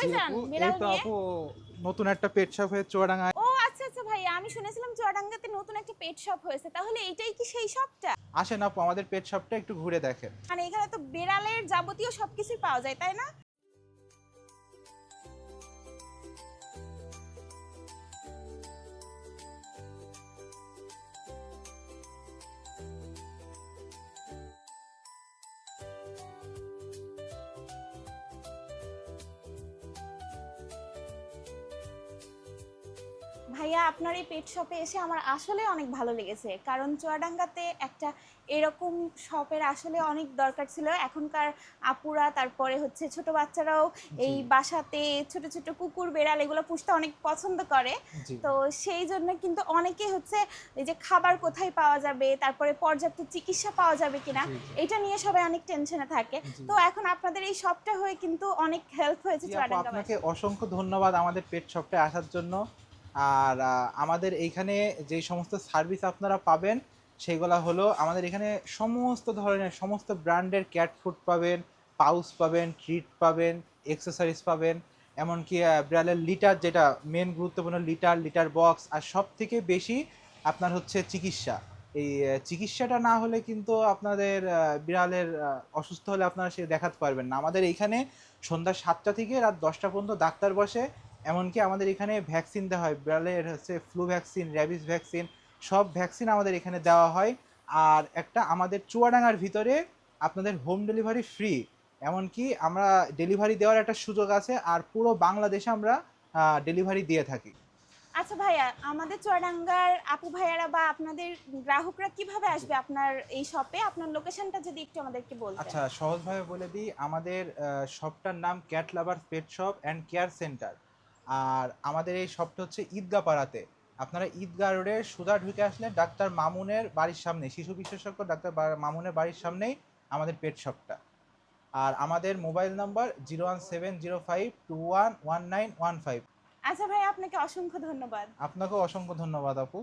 কই যান এই তো আপু নতুন একটা পেট শপ হয়ে চুয়াডাঙ্গায় ও আচ্ছা আচ্ছা ভাইয়া আমি শুনেছিলাম চুয়াডাঙ্গাতে নতুন একটা পেট শপ হয়েছে। তাহলে এটাই কি সেই শপটা আসেন আপু আমাদের পেট শপটা একটু ঘুরে দেখেন। মানে এখানে তো বেড়ালের যাবতীয় সবকিছুই পাওয়া যায় তাই না? ভাইয়া আপনার এই পেট শপে এসে আমার আসলে অনেক ভালো লেগেছে। কারণ চুয়াডাঙ্গাতে একটা এরকম শপের আসলে অনেক দরকার ছিল। এখনকার আপুরা তারপরে হচ্ছে ছোট বাচ্চারাও এই বাসাতে ছোট ছোট কুকুর বেড়াল এগুলো পুষতে অনেক পছন্দ করে। তো সেই জন্য কিন্তু অনেকে হচ্ছে এই যে খাবার কোথায় পাওয়া যাবে তারপরে পর্যাপ্ত চিকিৎসা পাওয়া যাবে কিনা। এটা নিয়ে সবাই অনেক টেনশনে থাকে। তো এখন আপনাদের এই শপটা হয়ে কিন্তু অনেক হেল্প হয়েছে চুয়াডাঙ্গা আপনাকে অসংখ্য ধন্যবাদ আমাদের পেট শপটা আসার জন্য। আর আমাদের এইখানে যে সমস্ত সার্ভিস আপনারা পাবেন, সেগুলো হলো আমাদের এখানে সমস্ত ধরনের, সমস্ত ব্র্যান্ডের ক্যাট ফুড পাবেন পাউস পাবেন ট্রিট পাবেন এক্সেসরিজ পাবেন, এমনকি বিড়ালের লিটার যেটা মেন গুরুত্বপূর্ণ লিটার লিটার বক্স আর সব থেকে বেশি আপনার হচ্ছে চিকিৎসা। এই চিকিৎসাটা না হলে কিন্তু আপনাদের বিড়ালের অসুস্থ হলে আপনারা সে দেখাতে পারবেন না। আমাদের এইখানে সন্ধ্যা সাতটা থেকে রাত দশটা পর্যন্ত ডাক্তার বসে এমনকি আমাদের এখানে ভ্যাকসিন দেওয়া হয়। বিড়ালের হচ্ছে ফ্লু ভ্যাকসিন র্যাবিস ভ্যাকসিন সব ভ্যাকসিন আমাদের এখানে দেওয়া হয়। আর একটা আমাদের চুয়াডাঙ্গার ভিতরে আপনাদের হোম ডেলিভারি ফ্রি এমনকি আমরা ডেলিভারি দেওয়ার একটা সুযোগ আছে আর পুরো বাংলাদেশে আমরা ডেলিভারি দিয়ে থাকি। আচ্ছা ভাইয়া আমাদের চুয়াডাঙ্গার আপু ভাইয়ারা বা আপনাদের গ্রাহকরা কীভাবে আসবে আপনার এই শপে আপনার লোকেশনটা যদি একটু আমাদেরকে বলতেন। আচ্ছা সহজভাবে বলে দিই আমাদের শপটার নাম cat lover pet shop and care centre আর আমাদের এই শপটা হচ্ছে ঈদগা পাড়াতে। আপনারা ঈদগাহ রোডে সুদা ঢুকে আসলে ডাক্তার মামুনের বাড়ির সামনে শিশু বিশেষজ্ঞ ডাক্তার মামুনের বাড়ির সামনেই আমাদের পেট শপটা। আর আমাদের mobile number zero one seven zero five two one one nine one five. আচ্ছা ভাই আপনাকে অসংখ্য ধন্যবাদ। আপনাকেও অসংখ্য ধন্যবাদ আপু।